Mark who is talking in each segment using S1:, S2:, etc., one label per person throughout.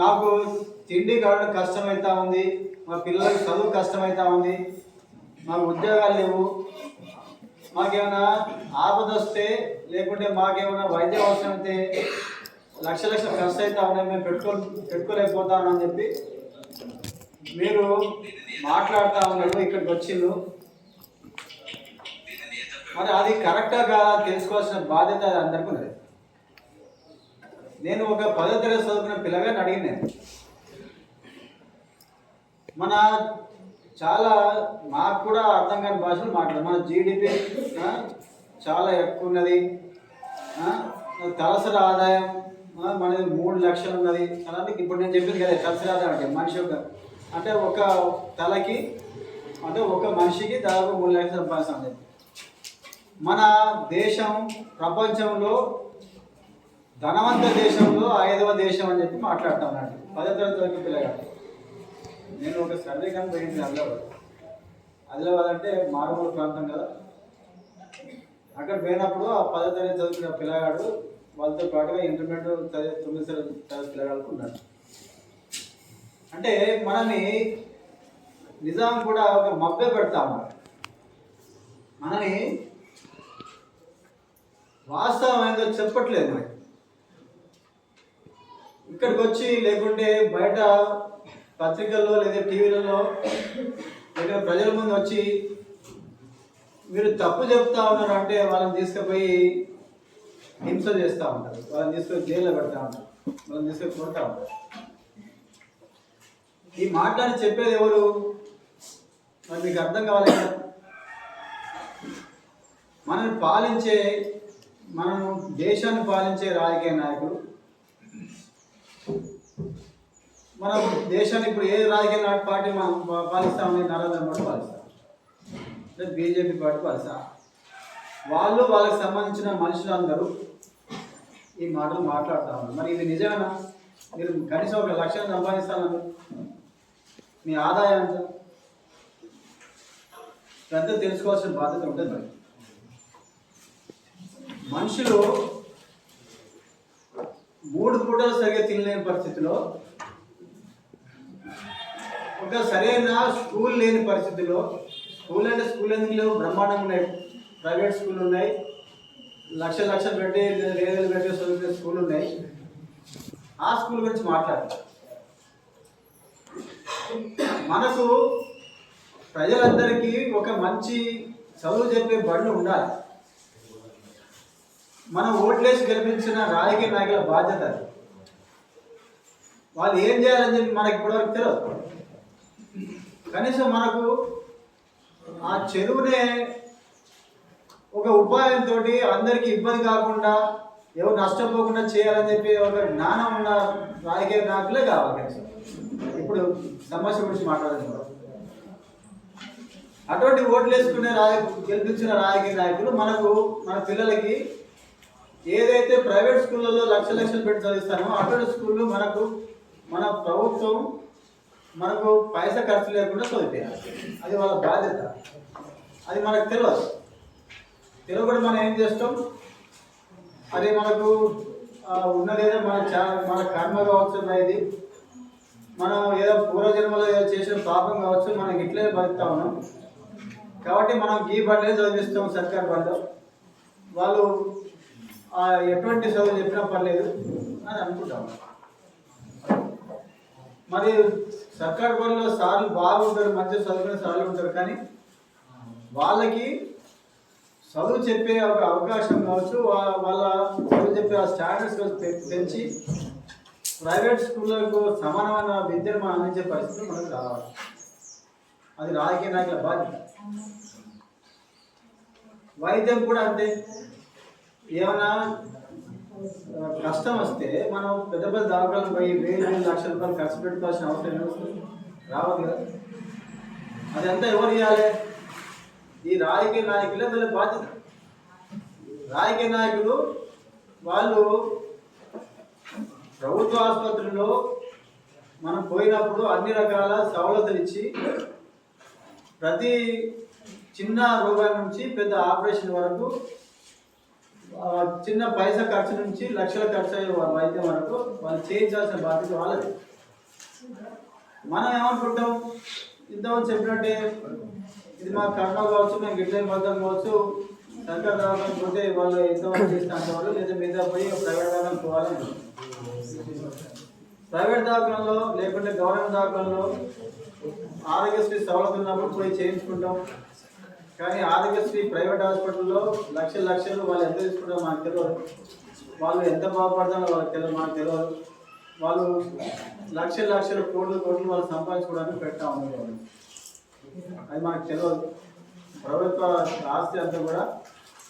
S1: నాకు తిండి కావడం కష్టమవుతా ఉంది మా పిల్లలకు చదువు కష్టమవుతా ఉంది మాకు ఉద్యోగాలు లేవు. మాకేమైనా ఆపద వస్తే లేకుంటే మాకేమైనా వైద్యం అవసరం అయితే లక్ష లక్షలు ఖర్చు అవుతా ఉన్నాయి మేము పెట్టుకో పెట్టుకోలేకపోతామని చెప్పి మీరు మాట్లాడుతూ ఉన్నారు ఇక్కడికి వచ్చిండ్రు. మరి అది కరెక్టా కాదా తెలుసుకోవాల్సిన బాధ్యత అది అందరికీ ఉన్నది నేను ఒక పదో తరగతి చదువుకున్న పిల్లగాని అడిగినాను మన చాలా మాకు కూడా అర్థం కాని భాషలు మాట్లాడు మన జీడిపి చాలా ఎక్కువ ఉన్నది తలసరి ఆదాయం మనది మూడు లక్షలు ఉన్నది అలాంటి ఇప్పుడు నేను చెప్పింది కదా తలసరి ఆదాయం అంటే మనిషి ఒక అంటే ఒక తలకి అంటే ఒక మనిషికి దాదాపు మూడు లక్షలు సంపాదిస్తాం. మన దేశం ప్రపంచంలో ధనవంత దేశంలో ఐదవ దేశం అని చెప్పి మాట్లాడతాం అన్నట్టు పదో తరగతి వరకు పిల్లగాడు. నేను ఒక సర్వే కానీ పోయింది ఆదిలాబాద్ ఆదిలాబాద్ అంటే మారుమూల ప్రాంతం కదా. అక్కడ పోయినప్పుడు ఆ పదో తరగతి చదువుకున్న పిల్లగాడు వాళ్ళతో పాటుగా ఇంటర్మీడియట్ చదివే తొమ్మిది తరగతి చదివే ఉన్నాడు. అంటే మనని నిజాం కూడా ఒక మబ్బే పెడతాము మనని వాస్తవం ఏందో చెప్పట్లేదు మరి. ఇక్కడికి వచ్చి లేకుంటే బయట పత్రికల్లో లేదా టీవీలలో లేదా ప్రజల ముందు వచ్చి మీరు తప్పు చెప్తా ఉన్నారు అంటే వాళ్ళని తీసుకుపోయి హింస చేస్తూ ఉంటారు. వాళ్ళని తీసుకొని జైల్లో పెడతా ఉంటారు. వాళ్ళని తీసుకొని కొడతా ఉంటారు. ఈ మాట్లాడి చెప్పేది ఎవరు? మరి మీకు అర్థం కావాలి? కదా మనల్ని పాలించే మనం దేశాన్ని పాలించే రాజకీయ నాయకులు మనం దేశాన్ని ఇప్పుడు ఏ రాజకీయ పార్టీ మనం పా- పాలిస్తామని నరేంద్ర మోడీ పాలిస్తాం లేదా బీజేపీ పార్టీ పాలిస్తాం వాళ్ళు వాళ్ళకి సంబంధించిన మనుషులందరూ ఈ మాటలు మాట్లాడుతూ ఉన్నారు. మరి ఇది నిజమేనా? మీరు కనీసం ఒక లక్ష్యం సంపాదిస్తానని మీ ఆదాయం ఎంత? పెద్ద తెలుసుకోవాల్సిన బాధ్యత ఉంటుంది మరి. మనుషులు మూడు పూటలు సరిగ్గా తినలేని పరిస్థితిలో ఒక సరైన స్కూల్ లేని పరిస్థితిలో స్కూల్ అంటే స్కూల్ ఎందుకు లేవు? బ్రహ్మాండంగా ఉన్నాయి. ప్రైవేట్ స్కూల్ ఉన్నాయి. లక్ష లక్షలు పెట్టి రేదలు పెట్టి చదువుకునే స్కూల్ ఉన్నాయి. ఆ స్కూల్ గురించి మాట్లాడాలి మనకు ప్రజలందరికీ ఒక మంచి చదువు చెప్పే బండ్లు ఉండాలి. మనం ఓట్లేసి గెలిపించిన రాజకీయ నాయకుల బాధ్యత వాళ్ళు ఏం చేయాలని చెప్పి మనకి ఇప్పటివరకు తెలియదు కనీసం మనకు ఆ చెరువునే ఒక ఉపాయంతో అందరికీ ఇబ్బంది కాకుండా ఎవరు నష్టపోకుండా చేయాలని చెప్పి ఒక జ్ఞానం ఉన్న రాజకీయ నాయకులే కావాలి కనీసం. ఇప్పుడు సమస్య గురించి మాట్లాడుతున్నారు అటువంటి ఓట్లు వేసుకునే రాజ గెలిపించిన రాజకీయ నాయకులు మనకు మన పిల్లలకి ఏదైతే ప్రైవేట్ స్కూళ్ళలో లక్ష లక్షలు పెట్టి చదివిస్తామో అటువంటి స్కూళ్ళు మనకు మన ప్రభుత్వం మనకు పైసా ఖర్చు లేకుండా చదివించాలి అది వాళ్ళ బాధ్యత. అది మనకు తెలియదు. తెలియకుండా మనం ఏం చేస్తాం? అది మనకు ఉన్నదేదో మన చా మన కర్మ కావచ్చు ఇది. మనం ఏదో పూర్వజన్మలో ఏదో చేసిన పాపం కావచ్చు మనం ఇట్లే బతుకుతా ఉన్నాం. కాబట్టి మనం ఈ బండ్లే చదివిస్తాం సర్కార్ బండ్లో. వాళ్ళు ఎటువంటి చదువు చెప్పినా పర్లేదు అని అనుకుంటాం. మరి సర్కార్ బడిలో సార్లు బాగుంటారు మంచి చదువుకునే సార్లు ఉంటారు కానీ వాళ్ళకి చదువు చెప్పే ఒక అవకాశం కావచ్చు వాళ్ళ చదువు చెప్పే ఆ స్టాండర్డ్స్ పెంచి ప్రైవేట్ స్కూళ్ళకు సమానమైన విద్యను మనం అందించే పరిస్థితి మనకు రావాలి. అది రాజకీయ నాయకుల బాధ్యత. వైద్యం కూడా అంతే. ఏమైనా కష్టం వస్తే మనం పెద్ద పెద్ద దాఖలు పోయి వేలు వేలు లక్షల రూపాయలు ఖర్చు పెట్టుకోవాల్సిన అవసరం ఏమొస్తుంది రావద్దు కదా. అదంతా ఎవరు ఇవ్వాలి ఈ రాజకీయ నాయకులే వీళ్ళ బాధ్యత. రాజకీయ నాయకులు వాళ్ళు ప్రభుత్వ ఆసుపత్రుల్లో మనం పోయినప్పుడు అన్ని రకాల సవలతులు ఇచ్చి ప్రతి చిన్న రోగాల నుంచి పెద్ద ఆపరేషన్ వరకు చిన్న పైసా ఖర్చు నుంచి లక్షల ఖర్చు అయ్యే వాళ్ళ వైద్యం వరకు వాళ్ళు చేయించాల్సిన బాధ్యత వాళ్ళది. మనం ఏమనుకుంటాం? ఇంతమంది చెప్పినట్టే ఇది మా కర్మ కావచ్చు మేము గిట్ల బద్దం కావచ్చు సర్కార్ దాకా పోతే వాళ్ళు ఎంతమంది చేస్తా అంటారు లేదా మీద పోయి ప్రైవేట్ దాకా పోవాలని ప్రైవేట్ దవాఖానలో లేకుంటే గవర్నమెంట్ దవాఖానలో ఆరోగ్యశ్రీ సవలతున్నప్పుడు పోయి చేయించుకుంటాం. కానీ ఆరోగ్యశ్రీ ప్రైవేట్ హాస్పిటల్లో లక్ష లక్షలు వాళ్ళు ఎంత తీసుకుంటారో మనకు తెలియదు వాళ్ళు ఎంత బాగుపడతారో వాళ్ళకి తెలియదు మనకు తెలియదు వాళ్ళు లక్ష లక్షల కోట్లు కోట్లు వాళ్ళు సంపాదించుకోవడానికి పెట్టాము ఉన్నారు వాళ్ళు. అది మనకు తెలియదు ప్రభుత్వ ఆస్తి అంతా కూడా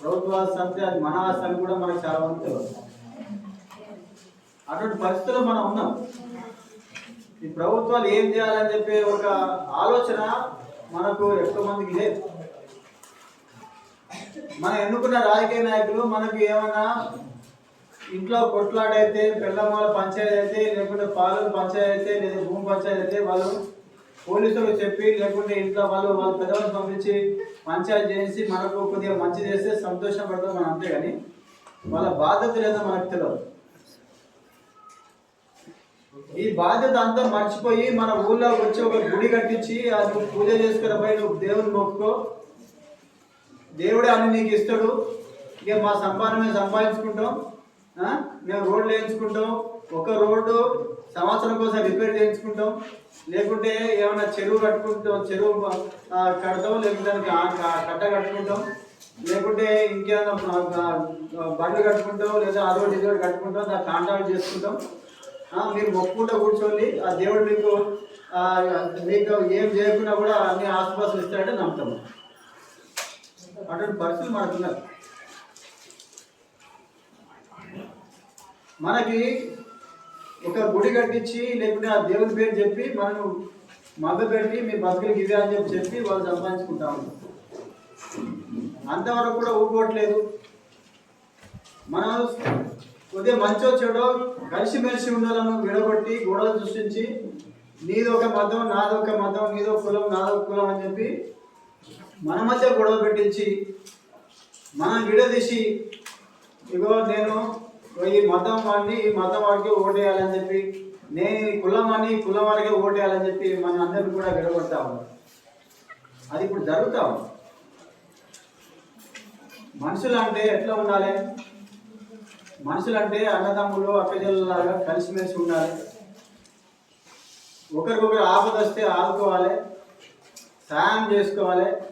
S1: ప్రభుత్వ ఆస్తి అంతే అది మన ఆస్తి అని కూడా మనకు చాలా మంది తెలియదు అటువంటి పరిస్థితుల్లో మనం ఉన్నాం. ఈ ప్రభుత్వాలు ఏం చేయాలని చెప్పే ఒక ఆలోచన మనకు ఎక్కువ మందికి లేదు. మనం ఎన్నుకున్న రాజకీయ నాయకులు మనకు ఏమైనా ఇంట్లో కొట్లాడైతే పెళ్ళమ్మాల పంచాయతీ అయితే లేకుంటే పాలన పంచాయతీ అయితే లేదా భూమి పంచాయతీ అయితే వాళ్ళు పోలీసులకు చెప్పి లేకుంటే ఇంట్లో వాళ్ళు వాళ్ళ పెద్దవాళ్ళు పంపించి పంచాయతీ చేసి మనకు కొద్దిగా మంచి చేస్తే సంతోషం పడతాం మనం అంతే కానీ వాళ్ళ బాధ్యత లేదో మనకు తెలియదు ఈ బాధ్యత అంతా మర్చిపోయి మన ఊళ్ళో వచ్చి ఒక గుడి కట్టించి అది పూజ చేసుకుని పోయి నువ్వు దేవుని మొక్కుకో దేవుడే అన్ని నీకు ఇస్తాడు. ఇక మా సంపాదన మేము సంపాదించుకుంటాం. మేము రోడ్లు వేయించుకుంటాం. ఒక రోడ్డు సంవత్సరం కోసం రిపేర్ చేయించుకుంటాం. లేకుంటే ఏమైనా చెరువు కట్టుకుంటాం చెరువు కడతాం. లేకుంటే దానికి కట్ట కట్టుకుంటాం. లేకుంటే ఇంకేమైనా బండ్లు కట్టుకుంటాం. లేదా అదో ఇదో కట్టుకుంటాం. దాన్ని కాంటాక్ట్ చేసుకుంటాం. మీరు మొక్కుంటూ కూర్చోండి. ఆ దేవుడు మీకు మీకు ఏం చేయకుండా కూడా అన్ని ఆసుపాసులు ఇస్తాడంటే నమ్ముతాము అటువంటి పరిస్థితులు మనకు మనకి ఒక గుడి కట్టించి లేకుంటే ఆ దేవుని పేరు చెప్పి మనం మగ్గ పెట్టి మీ బతుకులకి ఇవే అని చెప్పి చెప్పి వాళ్ళు సంపాదించుకుంటా ఉంటారు అంతవరకు కూడా ఊరుకోవట్లేదు. మనం కొద్దిగా మంచో చెడో కలిసిమెలిసి ఉండాలను విడగొట్టి గొడవలు సృష్టించి నీది ఒక మతం నాది ఒక మతం నీదో కులం నాదో కులం అని చెప్పి మన మధ్య గొడవ పెట్టించి మనం విడదీసి ఇగో నేను ఈ మతం వాడిని ఈ మతం వాడికి ఓటేయాలని చెప్పి నేను ఈ కులం అని ఈ కులం వాడికి ఓటేయాలని చెప్పి మన అందరిని కూడా విడగొడతా ఉన్నాం. అది ఇప్పుడు జరుగుతా ఉంది. మనుషులు అంటే ఎట్లా ఉండాలి? మనుషులు అంటే అన్నదమ్ములు అక్కజల్లాగా కలిసిమెలిసి ఉండాలి. ఒకరికొకరు ఆపద వస్తే ఆదుకోవాలి. సాయం చేసుకోవాలి.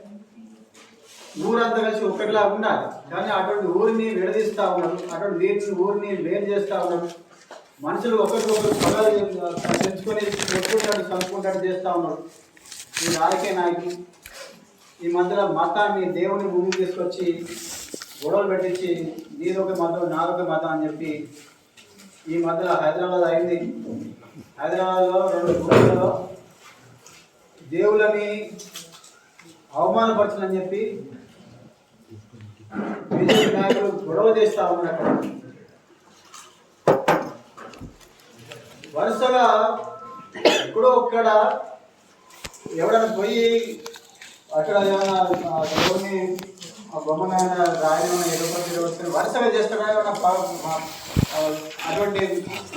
S1: ఊరంతా కలిసి ఒక్కటిలా ఉండాలి. కానీ అటువంటి ఊరిని విడదీస్తా ఉన్నారు అటువంటి వీటిని ఊరిని వేరు చేస్తా ఉన్నారు మనుషులు ఒకరికొకరు పదాలు పెంచుకొని కొట్టుకుంటాడు చదువుకుంటాడు చేస్తా ఉన్నారు. ఈ రాజకీయ నాయకులు ఈ మధ్యలో మతాన్ని దేవుని భూమి తీసుకొచ్చి గొడవలు పెట్టించి నీదొక మతం నాదొక మతం అని చెప్పి ఈ మధ్యలో హైదరాబాద్ అయింది. హైదరాబాద్లో రెండు గుళ్ళలో దేవులని అవమానపరచనని చెప్పి బీజేపీ నాయకులు గొడవ చేస్తా ఉన్నారు అక్కడ. వరుసగా ఎక్కడో ఒక్కడ ఎవడైనా పోయి అక్కడ ఏమైనా ఆ దేవుని బొమ్మనైనా రాయడం ఎదుర్కొచ్చి వస్తే వరుసగా చేస్తాడా ఏమైనా అటువంటి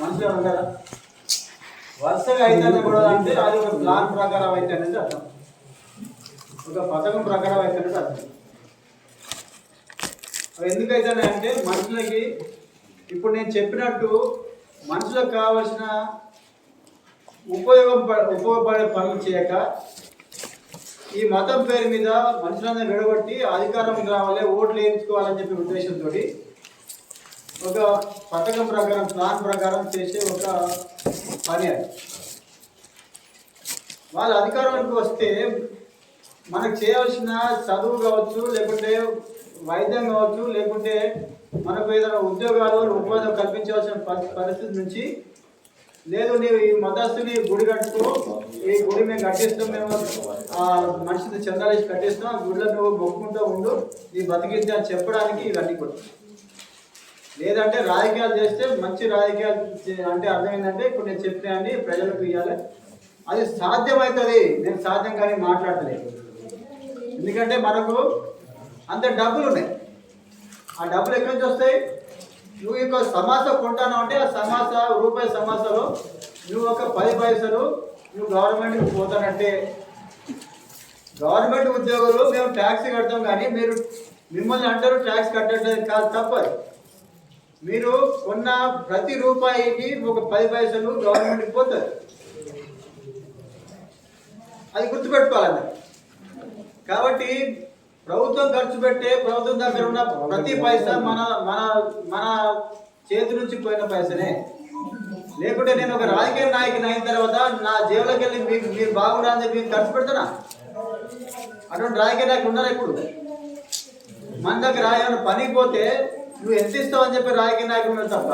S1: మనుషులు ఉంటారా వరుసగా అయితే కూడా అంటే అది ఒక ప్లాన్ ప్రకారం అయితే అనేది అర్థం. ఒక పథకం ప్రకారం అయితే అనేది అర్థం. అవి ఎందుకైతే అంటే మనుషులకి ఇప్పుడు నేను చెప్పినట్టు మనుషులకు కావలసిన ఉపయోగం ఉపయోగపడే పనులు చేయక ఈ మతం పేరు మీద మనుషులందరూ విడగొట్టి అధికారం రావాలి ఓట్లు వేయించుకోవాలని చెప్పే ఉద్దేశంతో ఒక పథకం ప్రకారం ప్లాన్ ప్రకారం చేసే ఒక పని అది. వాళ్ళ అధికారానికి వస్తే మనకు చేయాల్సిన చదువు కావచ్చు లేకుంటే వైద్యం కావచ్చు లేకుంటే మనకు ఏదైనా ఉద్యోగాలు ఉపాధి కల్పించవలసిన పరిస్థితి నుంచి లేదు నీవు ఈ మతస్థుని గుడి కట్టుకో ఈ గుడి మేము కట్టిస్తాం మేము ఆ మనిషిని చందాలేసి కట్టిస్తాం ఆ గుడిలో నువ్వు మొక్కుకుంటూ ఉండు నీ బతికించి అని చెప్పడానికి ఇవన్నీ కూడా. లేదంటే రాజకీయాలు చేస్తే మంచి రాజకీయాలు అంటే అర్థమైందంటే ఇప్పుడు నేను చెప్పినాయని ప్రజలకు ఇవ్వాలి అది సాధ్యమవుతుంది. నేను సాధ్యం కానీ మాట్లాడలేదు. ఎందుకంటే మనకు అంత డబ్బులు ఉన్నాయి. ఆ డబ్బులు ఎక్కడి నుంచి వస్తాయి? నువ్వు ఇక సమాస కొంటాను అంటే ఆ సమాస రూపాయి సమాసలో నువ్వు ఒక పది పైసలు నువ్వు గవర్నమెంట్కి పోతానంటే గవర్నమెంట్ ఉద్యోగులు మేము ట్యాక్స్ కడతాం కానీ మీరు మిమ్మల్ని అంటారు ట్యాక్స్ కట్టడం కాదు తప్పదు. మీరు కొన్న ప్రతి రూపాయికి ఒక పది పైసలు గవర్నమెంట్కి పోతుంది అది గుర్తుపెట్టుకోవాలి కాబట్టి ప్రభుత్వం ఖర్చు పెట్టే ప్రభుత్వం దగ్గర ఉన్న ప్రతి పైసా మన మన మన చేతి నుంచి పోయిన పైసనే. లేకుంటే నేను ఒక రాజకీయ నాయకుని అయిన తర్వాత నా జేబులోకి వెళ్ళి మీకు మీరు బాగుండాలని చెప్పి మీకు ఖర్చు పెడతానా? అటువంటి రాజకీయ నాయకులు ఉన్నారా ఇప్పుడు? మన దగ్గర ఏమైనా పనికి పోతే నువ్వు ఎంత ఇస్తావు అని చెప్పి రాజకీయ నాయకులు తప్ప?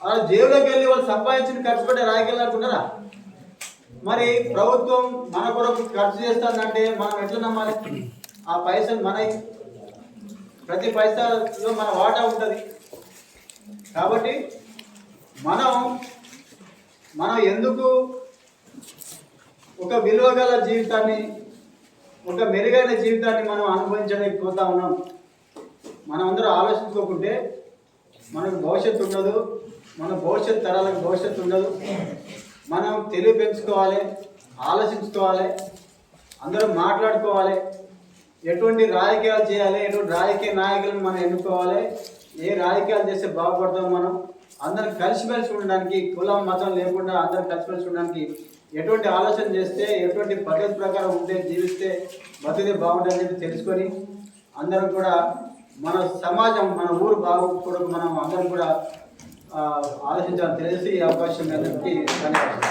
S1: వాళ్ళ జేబులోకి వెళ్ళి వాళ్ళు సంపాదించిన ఖర్చు పెట్టే రాజకీయ నాయకులు ఉన్నారా? మరి ప్రభుత్వం మన కొరకు ఖర్చు చేస్తుందంటే మనం ఎట్లా నమ్మాలి ఆ పైసలు మన ప్రతి పైసలో మన వాటా ఉంటుంది. కాబట్టి మనం మనం ఎందుకు ఒక విలువ గల జీవితాన్ని ఒక మెరుగైన జీవితాన్ని మనం అనుభవించడానికి పోతా ఉన్నాం? మనమందరూ అందరూ ఆలోచించుకోకుంటే మనకు భవిష్యత్తు ఉండదు. మన భవిష్యత్ తరాలకు భవిష్యత్తు ఉండదు. మనం తెలివి పెంచుకోవాలి ఆలోచించుకోవాలి అందరూ మాట్లాడుకోవాలి ఎటువంటి రాజకీయాలు చేయాలి ఎటువంటి రాజకీయ నాయకులను మనం ఎన్నుకోవాలి ఏ రాజకీయాలు చేస్తే బాగుపడతాం మనం అందరం కలిసిమెలిసి ఉండడానికి కులం మతం లేకుండా అందరం కలిసిమెలిసి ఉండడానికి ఎటువంటి ఆలోచన చేస్తే ఎటువంటి పద్ధతి ప్రకారం ఉంటే జీవిస్తే బతికే అని చెప్పి తెలుసుకొని అందరం కూడా మన సమాజం మన ఊరు బాగుపడకు మనం అందరం కూడా ఆలోచించాలని తెలిసి అవకాశం అందరికీ ధన్యవాదాలు.